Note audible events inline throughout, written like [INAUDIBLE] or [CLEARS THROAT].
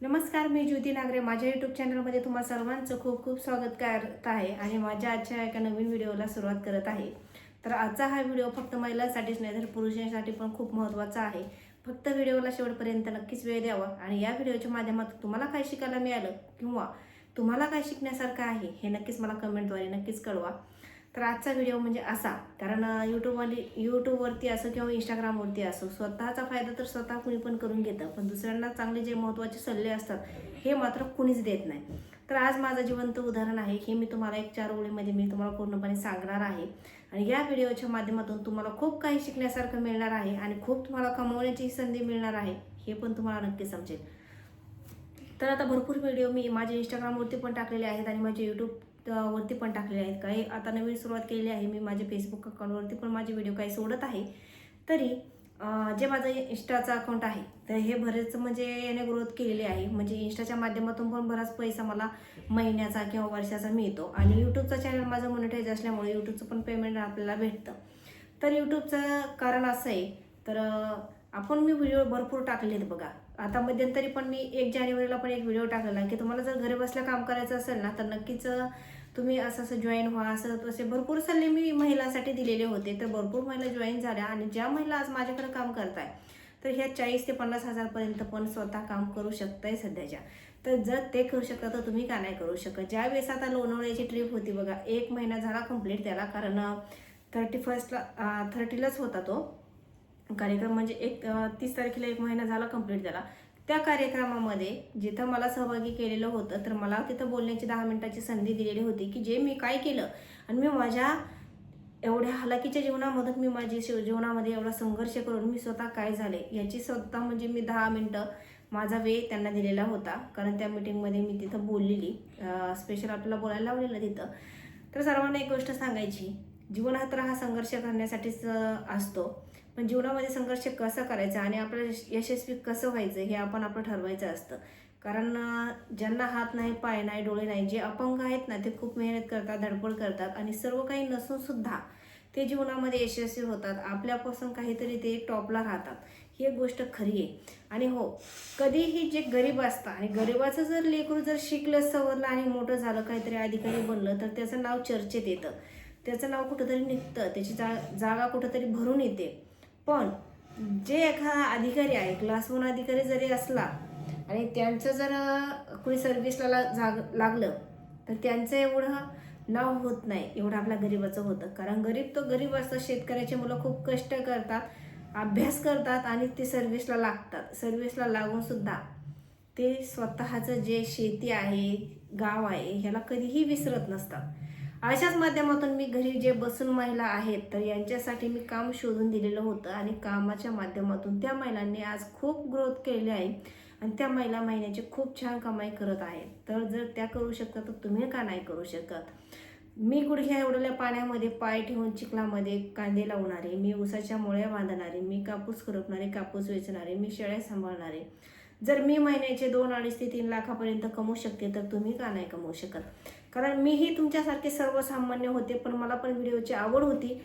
नमस्कार मी ज्योती नागरे. माझ्या यूट्यूब चॅनलमध्ये तुम्हा सर्वांचं खूप खूप स्वागत करत आहे आणि माझ्या आजच्या एका नवीन व्हिडिओला सुरुवात करत आहे. तर आजचा हा व्हिडिओ फक्त महिलांसाठीच नाही तर पुरुषांसाठी पण खूप महत्त्वाचा आहे. फक्त व्हिडिओला शेवटपर्यंत नक्कीच वेळ द्यावा आणि या व्हिडिओच्या माध्यमातून तुम्हाला काय शिकायला मिळालं किंवा तुम्हाला काय शिकण्यासारखं आहे हे नक्कीच मला कमेंटद्वारे नक्कीच कळवा. तर आजचा व्हिडिओ म्हणजे असा. कारण यूट्यूबमध्ये यूट्यूबवरती असो किंवा इंस्टाग्रामवरती असो स्वतःचा फायदा तर स्वतः कुणी पण करून घेतं. पण दुसऱ्यांना चांगले जे महत्त्वाचे सल्ले असतात हे मात्र कुणीच देत नाही. तर आज माझं जिवंत उदाहरण आहे. हे मी तुम्हाला एक चार ओळीमध्ये मी तुम्हाला पूर्णपणे सांगणार आहे. आणि या व्हिडिओच्या माध्यमातून तुम्हाला खूप काही शिकण्यासारखं मिळणार आहे आणि खूप तुम्हाला कमवण्याची संधी मिळणार आहे हे पण तुम्हाला नक्की समजेल. तर आता भरपूर व्हिडिओ मी माझ्या इंस्टाग्रामवरती पण टाकलेले आहेत आणि माझे यूट्यूब वरती पण टाकलेले आहेत. काही आता नवीन सुरुवात केलेली आहे मी माझ्या फेसबुक अकाउंटवरती पण माझे व्हिडिओ काही सोडत आहे. तरी जे माझं इंस्टाचं अकाउंट आहे तर हे बरेच म्हणजे याने ग्रोथ केलेली आहे. म्हणजे इंस्टाच्या माध्यमातून पण बराच पैसा मला महिन्याचा किंवा वर्षाचा मिळतो. आणि यूट्यूबचा चॅनल माझं मोनिटाईज असल्यामुळे यूट्यूबचं पण पेमेंट आपल्याला भेटतं. तर यूट्यूबचं कारण असं आहे तर आपण मी व्हिडिओ भरपूर टाकलेत बघा. आता मध्यंतरी पण मी एक जानेवारीला पण एक व्हिडिओ टाकलेला की तुम्हाला जर घरी बसल्या काम करायचं असेल ना तर नक्कीच तुम्ही असं असं जॉईन व्हा असं तसे भरपूर सल्ले मी महिलांसाठी दिलेले होते. तर भरपूर महिला जॉईन झाल्या आणि ज्या महिला आज माझ्याकडे काम करत आहे तर ह्या चाळीस ते पन्नास हजारपर्यंत पण स्वतः काम करू शकताय सध्याच्या. तर जर ते करू शकता तर तुम्ही का नाही करू शकत? ज्या वेळेस आता लोणावळ्याची ट्रिप होती बघा एक महिना झाला कंप्लीट त्याला. कारण थर्टी फर्स्टला थर्टीलाच होता तो. कार्यक्रम म्हणजे एक तीस तारखेला एक महिना झाला कंप्लीट झाला त्या कार्यक्रमामध्ये जिथं मला सहभागी केलेलं होतं तर मला तिथं बोलण्याची दहा मिनिटाची संधी दिलेली होती की जे मी काय केलं आणि मी माझ्या एवढ्या हलाकीच्या जीवनामधून मी माझी शिव जीवनामध्ये एवढा संघर्ष करून मी स्वतः काय झाले याची स्वतः म्हणजे मी दहा मिनटं माझा वेळ त्यांना दिलेला होता. कारण त्या मिटिंगमध्ये मी तिथं बोललेली. स्पेशल आपल्याला बोलायला लावलेलं तिथं. तर सर्वांना एक गोष्ट सांगायची जीवन हा तर हा संघर्ष करण्यासाठीच असतो. पण जीवनामध्ये संघर्ष कसा करायचा आणि आपलं यशस्वी कसं व्हायचं हे आपण आपलं ठरवायचं असतं. कारण ज्यांना हात नाही पाय नाही डोळे नाही जे अपंग आहेत ना ते खूप मेहनत करतात धडपड करतात आणि सर्व काही नसून सुद्धा ते जीवनामध्ये यशस्वी होतात. आपल्यापासून काहीतरी ते टॉपला राहतात. ही एक गोष्ट खरी आहे. आणि हो कधीही जे गरीब असतात आणि गरिबाचं जर लेकरू जर शिकलं सवरलं आणि मोठं झालं काहीतरी अधिकारी बनलं तर त्याचं नाव चर्चेत येतं. त्याचं नाव कुठंतरी निघतं. त्याची जा जागा कुठंतरी भरून येते. पण जे एखादा अधिकारी आहे क्लास वन अधिकारी जरी असला आणि त्यांचं जर अं, कोणी सर्व्हिसला जाग लागलं तर त्यांचं एवढं नाव होत नाही. एवढं आपल्या गरीबाचं होतं. कारण गरीब तो गरीब असतात शेतकऱ्याचे मुलं खूप कष्ट करतात अभ्यास करतात आणि ते सर्व्हिसला लागतात. सर्व्हिसला लागूनसुद्धा ते स्वतःचं जे शेती आहे गाव आहे ह्याला कधीही विसरत नसतात. अशाच माध्यमातून मी घरी जे बसून महिला आहेत तर यांच्यासाठी मी काम शोधून दिलेलं होतं आणि कामाच्या माध्यमातून त्या महिलांनी आज खूप ग्रोथ केलेली आहे आणि त्या महिला महिन्याची खूप छान कमाई करत आहेत तर जर त्या करू शकतात तर तुम्ही का नाही करू शकत? मी गुडघ्या एवढ्या पाण्यामध्ये पाय ठेवून चिखलामध्ये कांदे लावणारे मी उसाच्या मुळ्या बांधणारे मी कापूस खुरपणारे कापूस वेचणारे मी शेळ्या सांभाळणारे. जर मी महिन्याचे दोन अडीच ते तीन लाखापर्यंत कमवू शकते तर तुम्ही का नाही कमवू शकत? कारण मीही तुमच्यासारखे सर्वसामान्य होते पण मला पण व्हिडिओची आवड होती.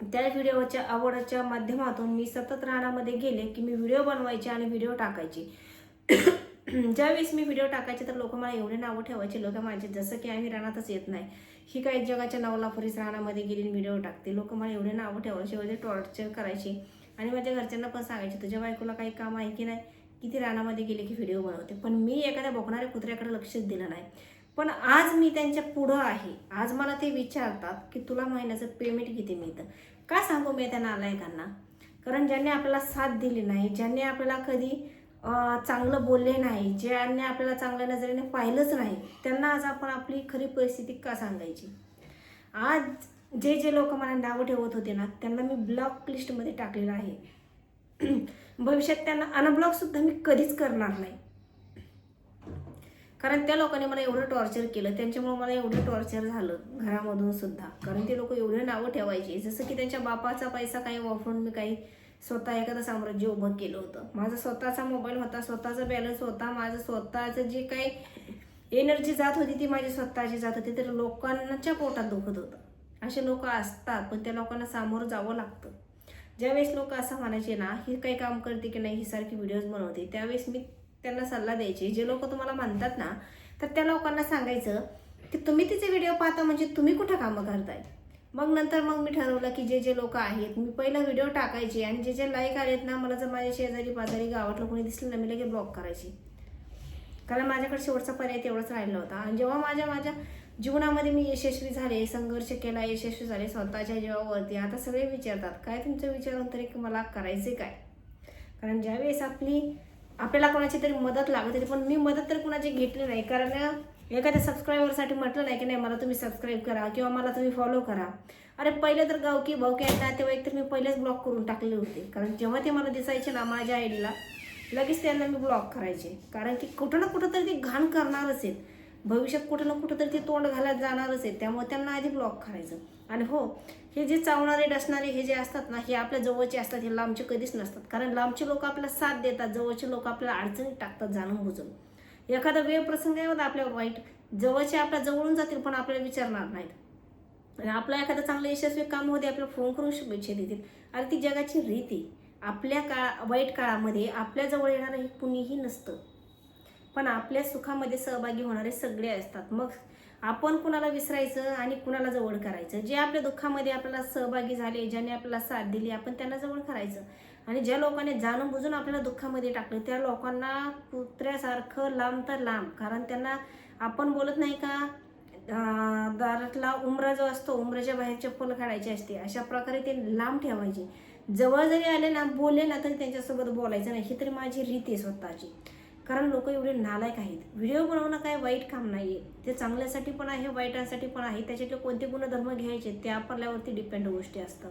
त्या व्हिडिओच्या आवडच्या माध्यमातून मी सतत रानामध्ये गेले की मी व्हिडिओ बनवायचे आणि व्हिडिओ टाकायचे. [CLEARS THROAT] ज्यावेळेस मी व्हिडिओ टाकायचे तर लोक मला एवढे नावं ठेवायचे लोक माझे जसं की आम्ही रानातच येत नाही. ही काही जगाच्या नवलापुरीच रानामध्ये गेली व्हिडिओ टाकते. लोक मला एवढे नावं ठेवायचे एवढे टॉर्चर करायचे. आणि माझ्या घरच्यांना पण सांगायचे तुझ्या बायकोला काही काम आहे की नाही? किती रानामध्ये गेले की व्हिडिओ बनवते? पण मी एखाद्या बोकणाऱ्या कुत्र्याकडे लक्षच दिलं नाही. पण आज मी त्यांच्या पुढं आहे. आज मला ते विचारतात की तुला महिन्याचं पेमेंट किती मिळतं? का सांगू मी त्या नालायकांना? कारण ज्यांनी आपल्याला साथ दिली नाही ज्यांनी आपल्याला कधी चांगलं बोलले नाही ज्यांनी आपल्याला चांगल्या नजरेने पाहिलंच नाही त्यांना आज आपण आपली खरी परिस्थिती का सांगायची? आज जे जे लोक मला नावं ठेवत होते ना त्यांना मी ब्लॉक लिस्टमध्ये टाकलेलं आहे. [CLEARS THROAT] भविष्यात त्यांना अनब्लॉकसुद्धा मी कधीच करणार नाही. कारण त्या लोकांनी मला एवढं टॉर्चर केलं. त्यांच्यामुळे मला एवढं टॉर्चर झालं घरामधून सुद्धा. कारण ते लोक एवढे नावं ठेवायचे. जसं की त्यांच्या बापाचा पैसा काही वापरून मी काही स्वतः एखादं साम्राज्य उभं केलं होतं. माझा स्वतःचा मोबाईल होता स्वतःचा बॅलन्स होता माझं स्वतःचं जे काही एनर्जी जात होती ती माझी स्वतःची जात होती. तर लोकांच्या पोटात दुखत होतं. असे लोक असतात पण त्या लोकांना सामोरं जावं लागतं. ज्यावेळेस लोक असं म्हणायचे ना ही काही काम करते की नाही ही सारखी व्हिडिओज बनवते त्यावेळेस मी त्यांना सल्ला द्यायचे. जे लोक तुम्हाला म्हणतात ना तर त्या लोकांना सांगायचं की तुम्ही तिचे व्हिडिओ पाहता म्हणजे तुम्ही कुठं कामं करताय? मग नंतर मग मी ठरवलं की जे जे लोक आहेत मी पहिला व्हिडिओ टाकायचे आणि जे जे लाईक आलेत ना मला जर माझ्या शेजारी पाजारी गावातलं कोणी दिसलं ना मी लगेच ब्लॉक करायची. कारण माझ्याकडे शेवटचा पर्याय तेवढाच राहिला होता. आणि जेव्हा माझ्या माझ्या जीवनामध्ये मी यशस्वी झाले संघर्ष केला यशस्वी झाले स्वतःच्या जीवावरती आता सगळे विचारतात काय तुमचं विचारून तरी की मला करायचे काय? कारण ज्यावेळेस आपली आपल्याला कोणाची तरी मदत लागत होती पण मी मदत तर कुणाची घेतली नाही. कारण एखाद्या सबस्क्रायबरसाठी म्हटलं नाही की नाही मला तुम्ही सबस्क्राईब करा किंवा मला तुम्ही फॉलो करा. अरे पहिले तर गावकी भावकी आहेत नातेवाईक तर मी पहिलेच ब्लॉक करून टाकले होते. कारण जेव्हा ते मला दिसायचे ना माझ्या आयडीला लगेच त्यांना मी ब्लॉक करायचे. कारण की कुठं ना कुठं तरी ते घाण करणारच आहेत. भविष्यात कुठं ना कुठं तरी ते तोंड घालत जाणारच आहे त्यामुळे त्यांना आधी ब्लॉक करायचं. आणि हो हे जे चावणारे डसणारे हे जे असतात ना हे आपल्या जवळचे असतात हे लांबचे कधीच नसतात. कारण लांबचे लोक आपल्याला साथ देतात जवळचे लोक आपल्याला अडचणीत टाकतात जाणून बुजून. एखादा वेळ प्रसंग आहे आपल्यावर वाईट. जवळचे आपल्या जवळून जातील पण आपल्याला विचारणार नाहीत. आणि आपलं एखादं चांगलं यशस्वी काम होते आपल्याला फोन करून शुभेच्छा देतील. आणि ती जगाची रीती आपल्या काळा वाईट काळामध्ये आपल्याजवळ येणारं हे कुणीही नसतं. पण आपल्या सुखामध्ये सहभागी होणारे सगळे असतात. मग आपण कुणाला विसरायचं आणि कुणाला जवळ करायचं? जे आपल्या दुःखामध्ये आपल्याला सहभागी झाले ज्याने आपल्याला साथ दिली आपण त्यांना जवळ करायचं. आणि ज्या लोकांनी जाणून बुजून आपल्याला दुःखामध्ये टाकलं त्या लोकांना कुत्र्यासारखं लांब तर लांब. कारण त्यांना आपण बोलत नाही का दारातला उमरा जो असतो उमराच्या बाहेर चप्पल काढायची असते अशा प्रकारे ते लांब ठेवायचे. जवळ जरी आले ना बोलले ना तरी त्यांच्यासोबत बोलायचं नाही. ही तरी माझी रीत आहे स्वतःची. कारण लोक एवढे नालायक आहेत. व्हिडिओ बनवणं काय वाईट काम नाही आहे ते चांगल्यासाठी पण आहे वाईटासाठी पण आहे. त्याच्यातले कोणते गुणधर्म घ्यायचे ते आपल्यावरती डिपेंड गोष्टी असतात.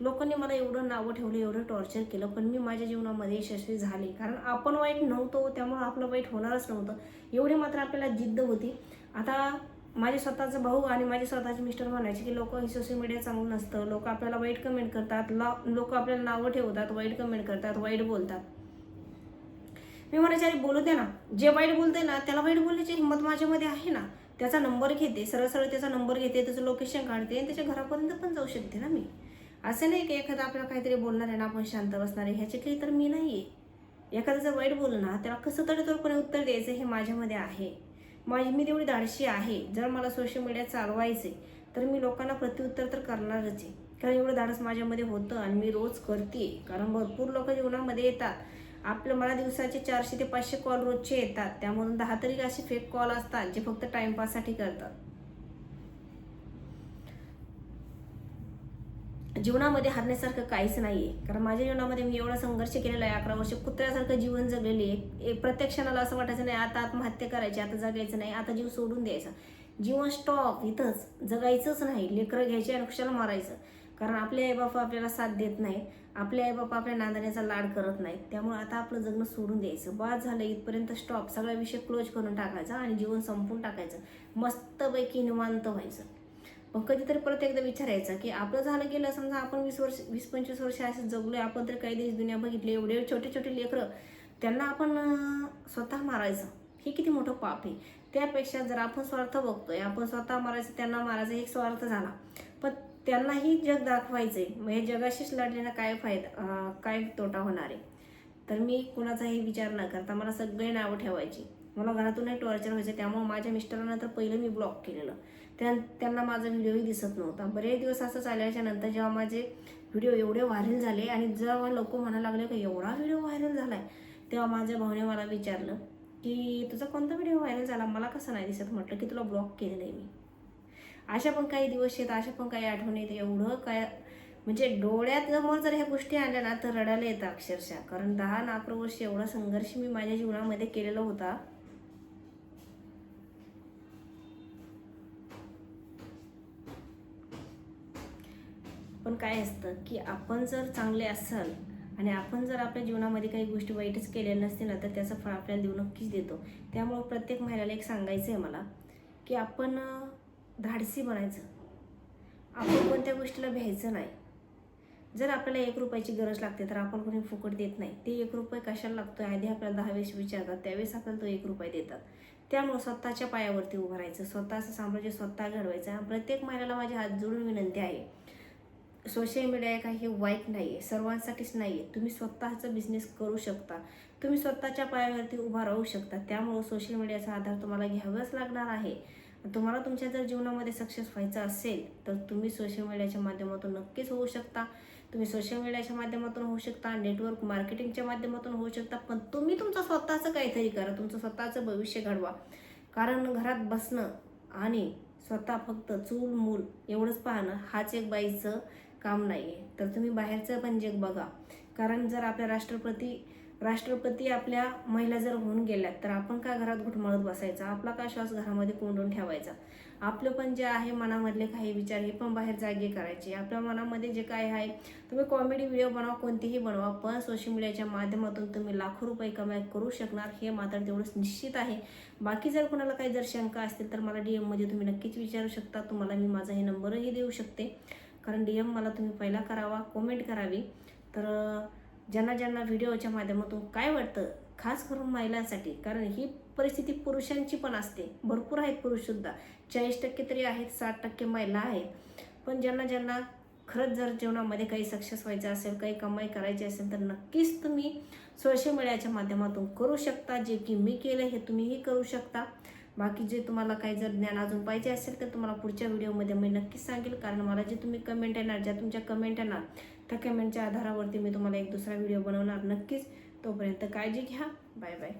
लोकांनी मला एवढं नावं ठेवलं एवढं टॉर्चर केलं पण मी माझ्या जीवनामध्ये यशस्वी झाले. कारण आपण वाईट नव्हतो त्यामुळं आपलं वाईट होणारच नव्हतं. एवढी मात्र आपल्याला जिद्द होती. आता माझे स्वतःचा भाऊ आणि माझे स्वतःचे मिस्टर म्हणायचे की लोक सोशल मीडिया चांगलं नसतं. लोक आपल्याला वाईट कमेंट करतात. लोक आपल्याला नावं ठेवतात वाईट कमेंट करतात वाईट बोलतात. मी म्हणायचे अरे बोलू दे ना. जे वाईट बोलते ना त्याला वाईट बोलण्याची हिंमत माझ्यामध्ये आहे ना. त्याचा नंबर घेते सरळ सरळ त्याचा नंबर घेते त्याचं लोकेशन काढते आणि त्याच्या घरापर्यंत पण जाऊ शकते ना मी. असं नाही की एखादा आपल्याला काहीतरी बोलणार आहे ना आपण शांत बसणार आहे ह्याच्यातली तर मी नाही आहे एखाद्याचं जर वाईट बोलणं ना त्याला कसं तरी तर उत्तर द्यायचं हे माझ्यामध्ये आहे. माझी मी तेवढी धाडशी आहे. जर मला सोशल मीडिया चालवायचे तर मी लोकांना प्रत्युत्तर तर करणारच आहे. कारण एवढं धाडस माझ्यामध्ये होतं आणि मी रोज करते कारण भरपूर लोक जीवनामध्ये येतात. आपलं मला दिवसाचे चारशे ते पाचशे कॉल रोजचे येतात. त्यामधून दहा तरी असे फेक कॉल असतात जे फक्त टाइमपाससाठी करतात. जीवनामध्ये हरण्यासारखं काहीच नाही आहे कारण माझ्या जीवनामध्ये मी एवढा संघर्ष केलेला आहे अकरा वर्ष कुत्र्यासारखं जीवन जगलेली आहे. एक प्रत्येक क्षणाला असं वाटायचं नाही आता आत्महत्या करायची आता जगायचं नाही आता जीव सोडून द्यायचा. जीवन स्टॉप इथंच. जगायचंच नाही. लेकरं घ्यायचे आणि कशाला मारायचं. कारण आपले आई बापा आपल्याला साथ देत नाही आपले आई बाप आपल्या नांदण्याचा लाड करत नाहीत. त्यामुळे आता आपलं जगणं सोडून द्यायचं. बाद झालं इथपर्यंत स्टॉप सगळा विषय क्लोज करून टाकायचा आणि जीवन संपून टाकायचं. मस्तपैकी निवांत व्हायचं. मग कधीतरी परत एकदा विचारायचं की आपलं झालं गेलं समजा आपण वीस वर्ष वीस पंचवीस वर्ष असं जगलोय आपण तर काही देश दुनिया बघितली एवढे छोटे छोटे लेकरं त्यांना आपण स्वतः मारायचं. हे किती मोठं पाप आहे. त्यापेक्षा जर आपण स्वार्थ बघतोय आपण स्वतः मारायचं त्यांना मारायचं एक स्वार्थ झाला. पण त्यांनाही जग दाखवायचंय. मग हे जगाशीच लढल्यानं काय फायदा काय तोटा होणार आहे? तर मी कुणाचाही विचार न करता मला सगळे नावं ठेवायची. मला घरातूनही टॉर्चर व्हायचं त्यामुळे माझ्या मिस्टरांना तर पहिलं मी ब्लॉक केलेलं. त्या त्यांना माझा व्हिडिओही दिसत नव्हता. बरेच दिवस असं चालल्याच्या नंतर जेव्हा माझे व्हिडिओ एवढे व्हायरल झाले आणि जेव्हा लोक म्हणायला लागले की एवढा व्हिडिओ व्हायरल झाला आहे तेव्हा माझ्या भाऊने मला विचारलं की तुझा कोणता व्हिडिओ व्हायरल झाला? मला कसं नाही दिसत? म्हटलं की तुला ब्लॉक केलेलं आहे मी. अशा पण काही दिवस आहेत अशा पण काही आठवणी येते एवढं काय म्हणजे डोळ्यात समोर जर ह्या गोष्टी आल्या ना तर रडायला येतं अक्षरशः. कारण दहा ना अकरा वर्ष एवढा संघर्ष मी माझ्या जीवनामध्ये केलेला होता. पण काय असतं की आपण जर चांगले असाल आणि आपण जर आपल्या जीवनामध्ये काही गोष्टी वाईटच केलेल्या नसतील ना तर त्याचं फळ आपल्याला देऊ नक्कीच देतो. त्यामुळं प्रत्येक महिलाला एक सांगायचं आहे मला की आपण धाडसी बनायचं. आपण कोणत्या गोष्टीला भ्यायचं नाही. जर आपल्याला एक रुपयाची गरज लागते तर आपण कोणी फुकट देत नाही. ते एक रुपये कशाला लागतोय? आधी आपल्याला दहा वेळेस विचारतात त्यावेळेस आपल्याला तो एक रुपये देतात. त्यामुळं स्वतःच्या पायावरती उभं राहायचं. स्वतःचं साम्राज्य स्वतः घडवायचं. प्रत्येक महिन्याला माझी हात जोडून विनंती आहे. सोशल मीडिया काही वाईट नाही आहे सर्वांसाठीच नाही आहे तुम्ही स्वतःचा बिझनेस करू शकता. तुम्ही स्वतःच्या पायावरती उभा राहू शकता. त्यामुळं सोशल मीडियाचा आधार तुम्हाला घ्यावाच लागणार आहे. तुम्हाला तुमच्या जर जीवनामध्ये सक्सेस व्हायचं असेल तर तुम्ही सोशल मीडियाच्या माध्यमातून नक्कीच होऊ शकता. तुम्ही सोशल मीडियाच्या माध्यमातून होऊ शकता नेटवर्क मार्केटिंगच्या माध्यमातून होऊ शकता पण तुम्ही तुमचं स्वतःचं काहीतरी करा तुमचं स्वतःचं भविष्य घडवा. कारण घरात बसणं आणि स्वतः फक्त चूल मूल एवढंच पाहणं हाच एक बाईचं काम नाही आहे तर तुम्ही बाहेरचं पण जग बघा. कारण जर आपल्या राष्ट्रपती राष्ट्रपती आपल्या महिला जर होऊन गेल्या तर आपण का घरात घुटमळत बसायचा? आपला का श्वास घरामध्ये कोंडून ठेवायचा? आपलं पण जे आहे मनामधले काही विचार हे पण बाहेर जागे करायचे. आपल्या मनामध्ये जे काय आहे तुम्ही कॉमेडी व्हिडिओ बनवा कोणतेही बनवा पण सोशल मीडियाच्या माध्यमातून तुम्ही लाखो रुपये कमाई करू शकणार हे मात्र तेवढंच निश्चित आहे. बाकी जर कोणाला काही जर शंका असतील तर मला डी एममध्ये तुम्ही नक्कीच विचारू शकता. तुम्हाला मी माझा हे नंबरही देऊ शकते. कारण डी एम मला तुम्ही पहिला करावा कॉमेंट करावी. तर ज्यांना ज्यांना व्हिडिओच्या माध्यमातून काय वाटतं खास करून महिलांसाठी कारण ही परिस्थिती पुरुषांची पण असते. भरपूर आहेत पुरुषसुद्धा चाळीस टक्के तरी आहेत साठ टक्के महिला आहेत. पण ज्यांना ज्यांना खरंच जर जीवनामध्ये काही सक्सेस व्हायचं असेल काही कमाई करायची असेल तर नक्कीच तुम्ही सोशल मीडियाच्या माध्यमातून करू शकता. जे की मी केलं हे तुम्हीही करू शकता. बाकी जे तुम्हाला काही जर ज्ञान अजून पाहिजे असेल तर तुम्हाला पुढच्या व्हिडिओमध्ये मी नक्कीच सांगेल. कारण मला जे तुम्ही कमेंट येणार ज्या तुमच्या कमेंट येणार त्या कमेंटच्या आधारावरती मी तुम्हाला एक दुसरा व्हिडिओ बनवणार. नक्कीच तोपर्यंत काळजी घ्या. Bye bye.